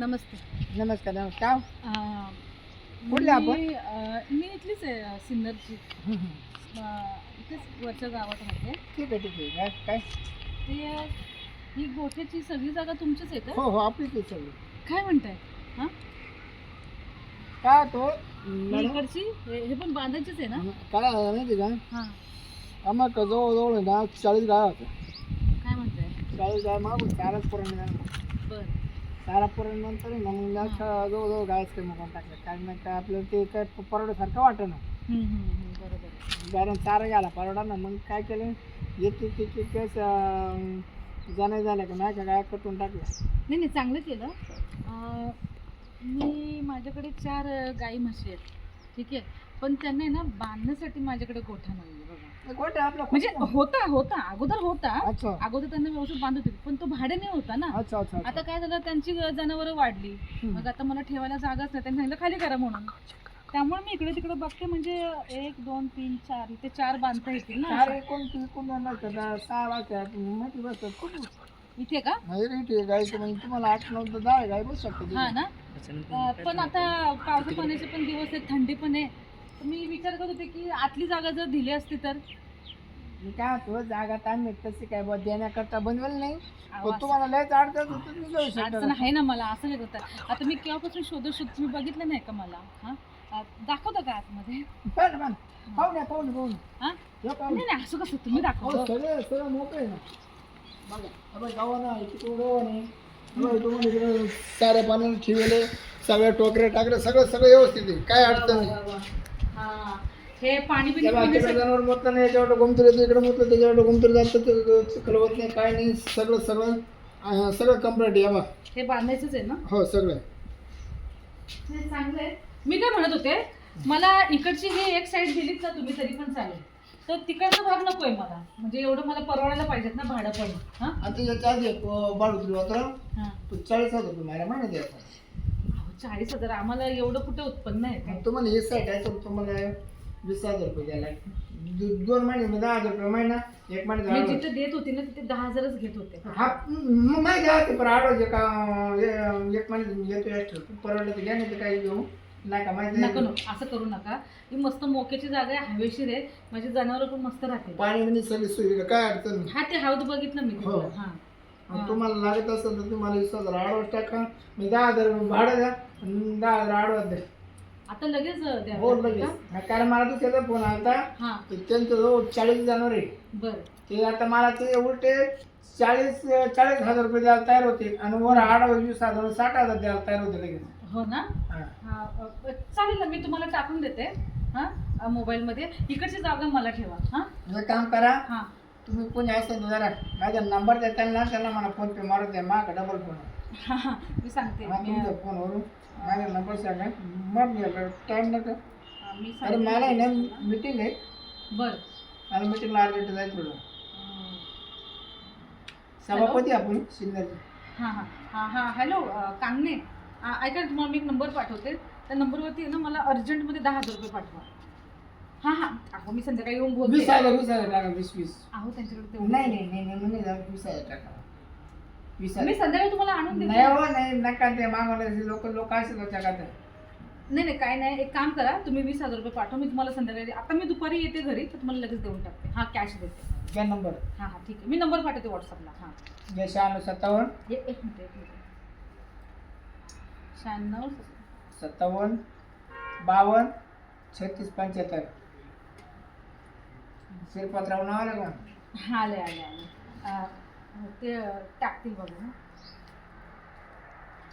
नमस्ते. नमस्कार नमस्कार. अं, कुठले आपण? मी, अं, मी इथलीच आहे अं, सिन्नरची. अं, इथेच वरच्या गावात राहते ठीक आहे ठीक आहे. काय? काय ते अं, ही गोठ्याची सगळी जागा तुमचीच आहे का? हो हो आपली ते सगळी. काय म्हणताय? काय तो? ही मॅडम? इकडची? हे हे पण बांधायचीच आहे ना? काय झालं माहिती का? हां. आम्हाला जवळजवळ आहे ना चाळीस गाय होत्या. काय म्हणताय? चाळीस गाय मागून चारच पुरण बर. चारा पुरण नंतर ना मग ना ख- जवळजवळ गायच कमी करून टाकलं. कारण मग काय आपल्याला ते काय परवड्यासारखं वाटत ना बरोबर. कारण चारा घ्यायला परवडा ना. मग काय केलं एक एक एक एक केस जाण्या झाल्या का नाही का गाय कटून टाकल्या नाही नाही चांगलं केलं. अं, मी माझ्याकडे चार अं, गाई म्हशी आहेत. ठीक आहे? पण त्यांना आहे ना बांधण्यासाठी माझ्याकडे गोठा नाही बघा. आपला म्हणजे होता होता. अगोदर होता. अच्छा. अगोदर त्यांना व्यवस्थित बांधत होते पण तो भाड्याने होता ना. अच्छा अच्छा अच्छा. आता काय झालं त्यांची जनावरं वाढली. हम्म. मग आता मला ठेवायला जागाच नाही त्यांनी सांगितलं खाली करा म्हणून. त्यामुळे मी इकडे तिकडे बघते म्हणजे एक दोन तीन चार इथे चार बांधता येतील ना. चार एकूण एकूण दोन करता सहा बसतात खूप इथे का? गायचं म्हणजे तुम्हाला आठ नऊ तर दहा गाय बसू शकते हा ना? अं, पण आता पावसा पाण्याचे पण दिवस आहेत थंडी पण आहे. मी विचार करत होते की आतली जागा जर दिली असती तर? मी काय म्हणतो जागा ताण तशी काय बुवा देण्याकरता बनवेल नाही. अहो, पण तुम्हाला लयच अडचण होतं तुम्ही जाऊ अडचण शकता आहे ना मला असं नाही करता आता मी केव्हापासून शोधत शोध तुम्ही बघितलं नाही का मला? हा? अं, दाखवता का आतमध्ये? पण पण पाहुणे पाहुणे पाहुणे हा? या पाहुणे नाही नाही असं कसं? तुम्ही हो, दाखवा सगळं सगळं मोकळं आहे ना. बघा तिकडं गावानं आहे अबे तुम्हाला इकडं साऱ्या पाण्याने ठेवले सगळ्या टोकऱ्या टाकल्या सगळं सगळं व्यवस्थित आहे. काय अडचण नाही. हा. पाणी बिणी पिण्यासाठी- जनावर मोठं नाही याच्यावर गुमतर येतं इकडे मोठं त्याच्यावर गुमतर जातं ते होत नाही काय नाही सगळं सगळं अं, सगळं कंप्लीट आहे बा हे बांधायचंच आहे ना? हो सगळं हे चांगलं आहे. मी काय म्हणत होते मला इकडची ही एक साईड दिलीत ना तुम्ही तरी पण चालेल. तर तिकडचा भाग नकोय मला. म्हणजे एवढं मला परवडायला पाहिजेत ना भाडं पण. हा? आता याच्या आधी एक बाळूत्री होता हा. तो चाळीस हजार रुपये मला अहो, चाळीस हजार आम्हाला एवढं कुठे उत्पन्न आहे? काय तुम्हाला हे साईट आहे तर तुम्हाला वीस हजार रुपये द्यायला लागतील. दो- दोन महिने म्हणजे दहा हजार रुपये महिना एक महिने मी जिथे देत होती ना तिथे दहा हजारच घेत होते. हा मग माहिती आहे पण आडवायचे का एक महिने येतो एक्स्ट्रा परवडलं तर घ्या नाही तर काही घेऊ. नाही का माहिती नको? नको असं करू नका. ही मस्त मोक्याची जागा आहे हवेशीर आहे. माझी जनावर पण मस्त राहतील. पाणी बिणी सगळी सुविधा काय अडचण? नाही हा ते हौद बघितलं मी हो. तिथलं हा. मग तुम्हाला लागत असेल तर तुम्हाला वीस हजार आडवत टाका. मी दहा हजार रुपये भाडं द्या आणि दहा हजार आडवत द्या. आता लगेच द्यावं हो? लगेच. कारण मला दुसऱ्याचा फोन आलता हा. तर त्यांचं जवळ चाळीस जनावर आहे. बर. ते आता मला ते उलटे चाळीस चाळीस हजार रुपये द्यायला तयार होते आणि वर आडवत वीस हजार साठ हजार द्यायला तयार होते लगेच. हो ना? हा. हा अ, चालेल ना मी तुम्हाला टाकून देते. हा मोबाईल मध्ये इकडची जागा मला ठेवा. हा? एक काम करा. हा. तुम्ही कोणी तर जरा माझा नंबर द्या त्यांना त्यांना मला फोन पे मारून द्या माझा डबल फोन हा, हा मी सांगते. हा मी फोनवरून माझा नंबर सांगा. मग मी टाईम नका हा, मी अरे मला आहे ना. मिटिंग आहे. बर. मला मिटिंगला अर्जंट जायचं थोडं अं, सभापती आपण सिन्नर हा हा. हा हा हॅलो अ, कांगणे. अ, ऐका ना, तुम्हाला मी एक नंबर पाठवते. त्या नंबरवरती आहे ना मला अर्जंटमध्ये दहा हजार रुपये पाठवा. हा हा. अहो मी संध्याकाळी येऊन बोलते. वीस हजार वीस हजार टाका वीस वीस. अहो त्यांच्याकडे तेवढं नाही नाही. नाही नाही नाही जाऊ वीस हजार टाका. वीस मी हजार संध्याकाळी तुम्हाला आणून देते. नाही हो नाही नका ते मागवले. लोक लोक असेल त्याच्या का नाही नाही काय नाही. एक काम करा. तुम्ही वीस हजार रुपये पाठवा. मी तुम्हाला संध्याकाळी आता मी दुपारी येते घरी तर तुम्हाला लगेच देऊन टाकते. हा कॅश देते. घ्या नंबर हां हां ठीक आहे. मी नंबर पाठवते व्हॉट्सअपला हां. घ्या शहाण्णव सत्तावन्न. हे एक मिनिट एक मिनिट. शहाण्णव सत्तावन्न बावन्न छत्तीस पंच्याहत्तर. शिरपतराव नाव आलं का हां आले आले आले अं, ते टाकतील बघा.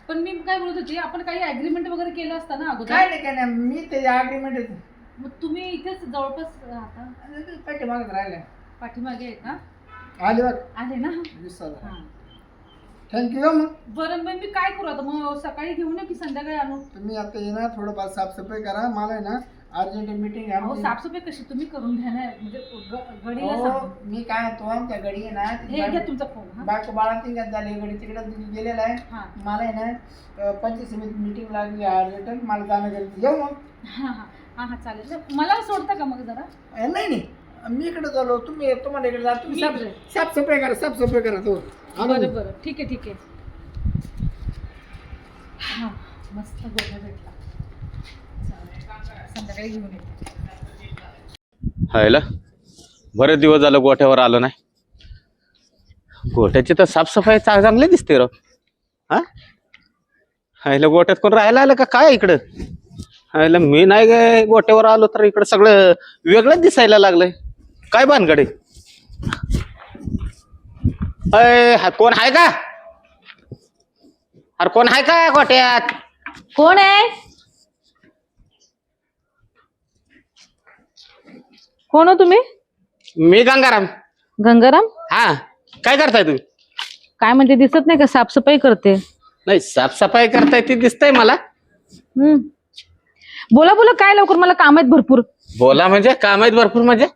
पण मी काय बोलत होती आपण काही ॲग्रीमेंट वगैरे केलं असतं ना अगोदर? काय नाही काय नाही. मी ते अग्रीमेंट मग तुम्ही इथेच जवळपास राहता? मागत राहिले. पाठीमागे आहे का आले बघ. आले ना? हां. थँक्यू मग. बरं मग मी काय करू आता? मग सकाळी घेऊन या की संध्याकाळी आणू? तुम्ही आता ये ना थोडंफार साफसफाई करा. मला आहे ना अर्जंट मीटिंग अहो साफसफाई कशी तुम्ही करून घ्या ना म्हणजे ग- गडीला सांगू. मी काय तो आमच्या गडी आहे ना हे घ्या तुमचा फोन हां. बाळा तिघात झाली गडी तिकडे गेलेला आहे. हां. मला आहे ना पंचवीस मिनिट मीटिंग लागली अर्जंट मला जाणं गरजेचं येऊ मग. हां हां. हां हां चालेल. तर मला सोडता का मग जरा? अ, नाही नाही. मी इकडे चाललो. तुम्ही तुम्हाला इकडे जा. तुम्ही साफ इकडे. साफसफाई करा साफसफाई करा. तो आलो बरं ठीक आहे ठीक आहे. हा मस्त गोठा भेटला. संध्याकाळी घेऊन येते. हायला बरेच दिवस झालं गोठ्यावर आलो नाही. गोठ्याची तर साफसफाई चा- चांगली दिसते राव. हा? हायला गोठ्यात कोण राहायला आलं का? काय इकडं? हायला मी नाही गे गोठ्यावर आलो तर इकडं सगळं वेगळंच दिसायला लागलंय. काय भानगडे अय हा कोण आहे का? अरे कोण आहे का गोठ्यात? कोण आहे? कोण हो तुम्ही? मी गंगाराम. गंगाराम? हा. काय करताय तुम्ही? काय म्हणजे दिसत नाही का? साफसफाई करते. नाही साफसफाई करताय ती दिसतंय मला. हम्म. बोला बोला काय लवकर? मला काम आहेत भरपूर. बोला म्हणजे काम आहेत भरपूर म्हणजे.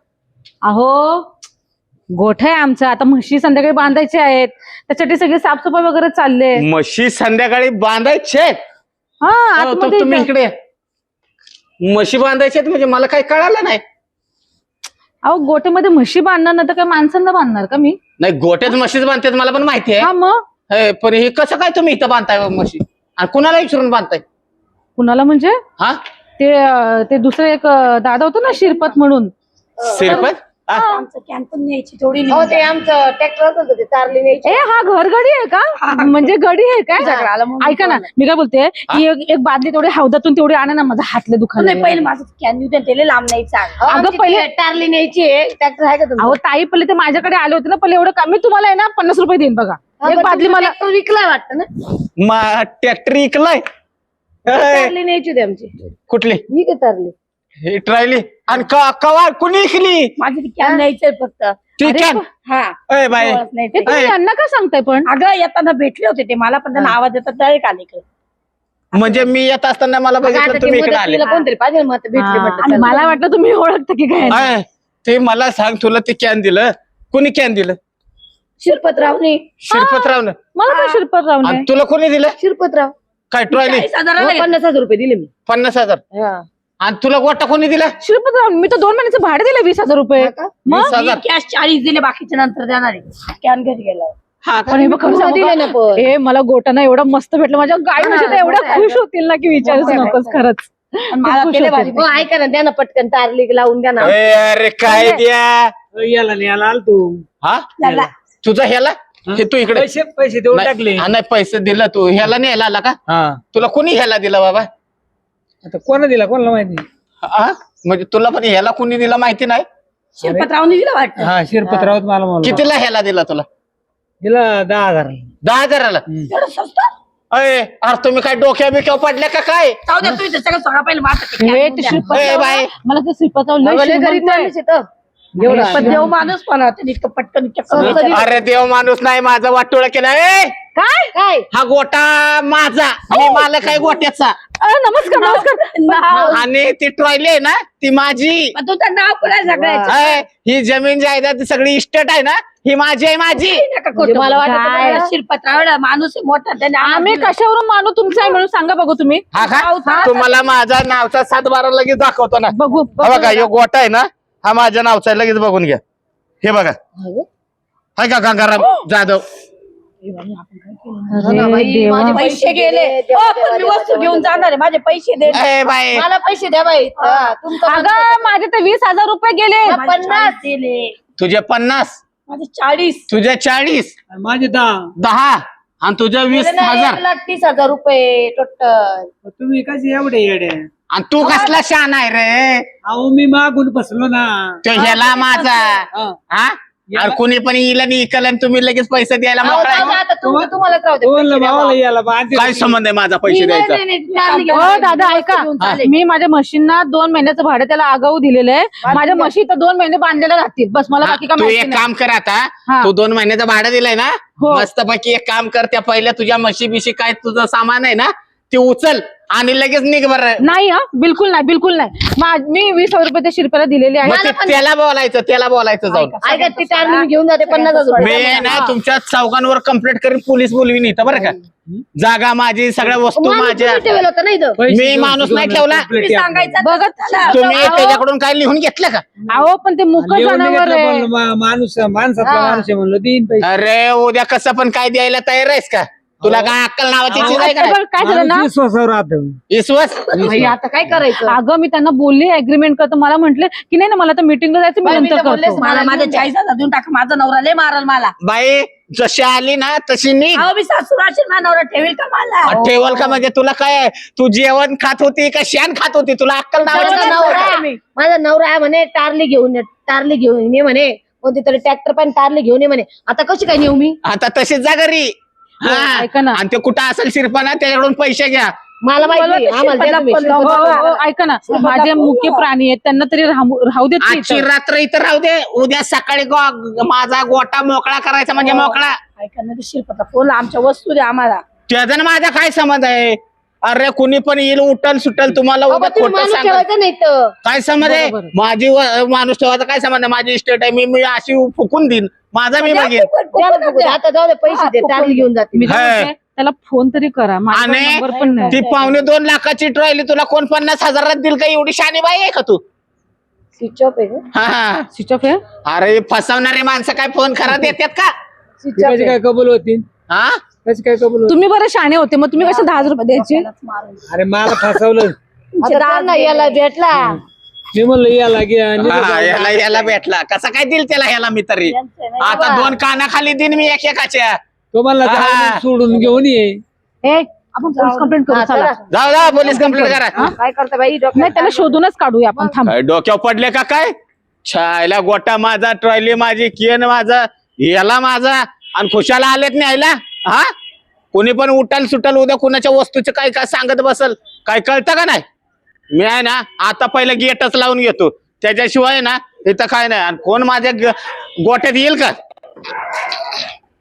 अहो गोठा आहे आमचा. आता म्हशी संध्याकाळी बांधायचे आहेत. त्यासाठी सगळी साफसफाई वगैरे चालले. म्हशी संध्याकाळी बांधायचे हा हो, तर आतमध्ये तुम्ही. इकडे या. म्हशी बांधायचे म्हणजे मला काही कळालं नाही. अहो गोठ्यामध्ये म्हशी बांधणार ना तर काय माणसांना बांधणार का मी? नाही गोट्यात म्हशीच बांधतात मला पण माहिती हा आहे मग? हे, पण हे कसं काय तुम्ही इथं बांधताय म्हशी? आणि कुणाला विचारून बांधताय? कुणाला म्हणजे? हा? ते अं, ते दुसरं एक अं, दादा होतं ना शिरपत म्हणून. शिरपत? आमचं कॅन पण न्यायची थोडी हो ते आमचं ट्रॅक्टर होतं ते तारली न्यायची. ए हा घर गडी आहे का? म्हणजे गडी आहे तुझ्याकडे आलं काय ऐका ना मी काय बोलते की एक एक बादली तेवढी हौदातून तेवढी आणा ना माझा हातले दुखायला नाही पहिले माझं कॅन देऊ द्या त्याला लांब नाही अगं, पहिले- टारली न्यायची ट्रॅक्टर आहे का तुमचं? अहो ताई पहिले ते माझ्याकडे आले होते ना पहिले एवढं कमी तुम्हाला आहे ना पन्नास रुपये देईन बघा. हा, एक बादली मला विकलाय वाटतं ना? मा ट्रॅक्टर इकलाय हे, तारली न्यायची होती आमची. कुठली? ही काय तारली ही ट्रायली आणि क- कवा कुणी इकली? माझं ते कॅन न्यायचंय फक्त. ठीक आहे हा. ए बाई. ओळख नाही. हे ते. तुम्ही ए. यांना का सांगताय पण? अगं येताना भेटले होते ते. मला पण त्यांना आवाज येतात डायरेक्ट आले इकडे. म्हणजे मी येत असताना मला बघितलं तुम्ही इकडे आले कोणतरी पाहिजे मत भेटली हा, म्हटलं आणि चला. मला वाटलं तुम्ही ओळखता की काय. अय, ते मला सांग तुला ते कॅन दिलं? कुणी कॅन दिलं? शिरपतरावने. शिरपतरावनं. मला पण शिरपतराव आणि तुला कोणी दिलं? शिरपतराव. काय ट्रॉली? चाळीस हजाराला हो. पन्नास हजार रुपये दिले मी. पन्नास हजार. हा. आणि तुला गोटा कोणी दिला? शिरपतराव मी तर दोन महिन्याचं भाडे दिलं वीस हजार रुपये. का? वीस हजार. कॅश चाळीस दिले बाकीच्या नंतर देणार आहे. कॅन घरी गेला. हा का? पण हे बघ खरं पूर्ण सांगू दिलं ना का? पण. हे मला गोटाना एवढं मस्त भेटलं. माझ्या गाय हा, म्हशी तर एवढ्या. खुश होतील ना की विचारूच मोठं आहे, नकोस मोठं आहे. खरंच. आणि मला खुश केले होतील. भारी. हो ऐका ना द्या ना पटकन तारली लावून द्या ना. ए, अरे काय द्या? याला नाही याला आल तू. हा? लागला. तुझा ह्याला? हे? तू इकडे. पैसे पैसे देऊन नाही टाकले. हा, नाही पैसे दिला तू. ह्याला नाही ह्याला आला का? हा. तुला कोणी ह्याला दिला बाबा? आता कोणा दिला कोणाला माहिती? हा? म्हणजे तुला पण ह्याला कोणी दिला माहिती नाही? शिरपतरावने दिलं वाटतं. हा शिरपतरावत मला म्हणलं कितीला ह्याला दिला तुला? दिला दहा हजार. दहा हजाराला? एवढं स्वस्त अय अरे तुम्ही काय डोक्या बिक्या पडल्या का काय? जाऊ द्या सगळं सोडा पहिले माझं हे. श्रीपतराव ए, बाई. मला श्रीपतराव लय श्रीमंत आहे. एवढा देव माणूस पण आता इतकं पटकन इतकं कमी. अरे देव माणूस नाही माझा वाटोळा केला. ए काय? काय? हा गोटा माझा. मी मालक आहे गोट्याचा. अ, नमस्कार नमस्कार. आणि ती ट्रॉली आहे ना ती माझी. तुझं नाव आहे सगळ्याचं. अय, ही जमीन जायदाद ती सगळी इस्टेट आहे ना ही माझी आहे माझी. नका म्हणजे मला वाटत बोलू. होतं काय? मला- शिरपतराव एवढा माणूस आहे मोठा त्याने आम्ही. कशावरून मानू तुमचं आहे म्हणून सांगा बघू तुम्ही. हा का? तुम्हाला माझा नावचा सात बारा लगेच दाखवतो ना. बघू हा बघा ह्यो गोटा आहे ना हा माझ्या नावचा आहे लगेच बघून घ्या. हे बघा. हाय का गंगाराम जाधव? हो ना बाई, देवा. माझे पैसे गेले. पण मी वस्तू घेऊन. जाणार आहे माझे पैसे दे ए बाई. मला पैसे द्या बाई. हा, तुमचं अगं माझे तर वीस हजार रुपये गेले. पन्नास. दिले तुझे पन्नास. माझे चाळीस. तुझे चाळीस. आणि माझे दहा. दहा. आणि तुझे वीस ना, हजार. लाख तीस हजार रुपये टोटल तुम्ही कसे एवढे येडे? आणि तू कसला शान आहे रे? अहो मी मागून बसलो ना. तो ह्याला माझा. हा. हा? अरे कुणी पण इला नाही इकल आणि तुम्ही लगेच पैसे द्यायला मोकळा आहे. आता तुमचं तुम्हालाच राहू दे बोललं पैसे द्या भावाला बा. याला बांधते काय संबंध आहे माझा पैसे नाही, द्यायचा नाही, नाही, हो. दादा ऐका घेऊन चालेल. मी माझ्या म्हशींना दोन महिन्याचं भाडे त्याला आगाऊ दिलेलं आहे माझ्या म्हशी तर दोन महिने बांधलेल्या राहतील बस मला हा, बाकी काय तू माहिती एक नाही काम कर आता हा. तू दोन महिन्याचं भाडं दिलंय ना हो. मस्त पैकी एक काम कर त्या पहिल्या तुझ्या म्हशी बिशी काय तुझं सामान आहे ना ते उचल आणि लगेच निघ बरं. नाही हा बिलकुल नाही बिलकुल नाही. मा- मी वीस हजार रुपये त्या शिरप्याला दिलेले आहे ते त्याला बोलायचं त्याला बोलायचं जाऊन. ऐका ती तारली मी घेऊन जाते पन्नास हजार मी रुपये. ना तुमच्या चौकांवर कंप्लेंट करीन पोलीस बोलवीन इथं बरं का. जागा माझी सगळ्या वस्तू माणूस माझ्या. तुम्ही ठेवलं होतं ना इथं? पैसे मी माणूस नाही ठेवला. सांगायचं बघत. तुम्ही त्याच्याकडून काय लिहून घेतलं का? अहो पण ते मुक लिहून जनावर घेतलं आहे. म्हणलं, मा- माणूस माणसातला. माणूस आहे म्हणलं पैसे. अरे उद्या कसं पण काय द्यायला तयार आहेस का? तुला काय अक्कल नावाची चीज आहे आता का बघ, काय झालं ना? माणूस विश्वासावर राहतो. विश्वास? भाई, आता काय करायचं? अगं मी त्यांना बोलली अग्रीमेंट करतो. मला म्हटले की नाही ना मला तर मीटिंगला जायचं मी बरं, मी नंतर तर बोललेच करतो. मला माझ्या चाळीस हजार देऊन टाका माझा नवरा लय मारल मला. बाई जशी आली ना तशी नी अहो मी सासू माझा नवरा ठेवील का मला? ठेवल का म्हणजे तुला काय आहे? तू जेवण खात होती का शेण खात होती? तुला अक्कल माझा नावाची नवरा. माझा नवरा आहे म्हणे टारली घेऊन ये टारली घेऊन ये म्हणे. कोणती तरी ट्रॅक्टर पण टारली घेऊन ये म्हणे. आता कशी काय नेऊ मी? आता तशीच जा घरी. हा. हो, ऐका ना. आणि ते कुठं असेल शिरपाना त्याच्याकडून पैसे घ्या. मला माहिती आहे, आम्हाला द्या तुम्ही. हो, हो, हो, ऐका ना. माझे मुख्य प्राणी आहेत त्यांना तरी राहू राहू देत की आजची इथं. रात्र इथं राहू दे. उद्या सकाळी गो- माझा गोटा मोकळा करायचा म्हणजे मोकळा. ऐका ना ते शिल्पतला फोन आमच्या वस्तू द्या आम्हाला. त्याचा माझा काय संबंध आहे? अरे कुणी पण येईल उठल सुटल तुम्हाला अहो, उद्या पण तुम्ही खोटं माणूस सांगत. ठेवायचं नाही तर. काय संबंध आहे? बरोबर. माझी व- माणूस ठेवायचा काय आहे माझी इस्टेट आहे मी मी अशी फुकून देईन. माझा मी बघेन द्या ना बघू, आता जाऊ दे पैसे दे टारली घेऊन जाते. मी काय हे. म्हणते, त्याला फोन तरी करा. माझा आणि नंबर पण नाही. ती पावणे दोन लाखाची ट्रॉली तुला कोण पन्नास हजारात दिल का? एवढी शानी बाई आहे का तू? स्विच ऑफ आहे का? हा, हा. स्विच ऑफ आहे? अरे फसवणारे माणसं काय फोन खरा देतात का? स्विच ऑफ आहे. काय कबूल होती हा? कशी काय कबूल होती? तुम्ही बरं शाणे होते मग तुम्ही कसे दहा हजार रुपये द्यायचे? अरे मला फसवलं. आता याला भेटला. मी म्हणलं याला आणि हा, याला याला भेटला. कसा काय दिल त्याला ह्याला मी तरी? आता दोन कानाखाली दिन मी एक एकाच्या तो म्हणला हा. जाऊन सोडून घेऊन ये. आपण पोलीस कंप्लेंट करू चला. चला. जाऊ जा पोलीस कंप्लेंट करा. काय करता बाई? डोक्यात नाही त्याला शोधूनच काढूया आपण थांब. काय डोक्यावर पडले का काय? छायला गोटा माझा ट्रॉली माझी केन माझा याला माझा आणि खुशाला आलेत न्यायला? हा? कोणी पण उठाल सुटाल उद्या कुणाच्या वस्तूचं काय काय सांगत बसल काय कळतं का नाही? मी आहे ना आता पहिलं गेटच लावून घेतो. त्याच्याशिवाय ना इथं काय नाही. आणि कोण माझ्या गोट्यात येईल का?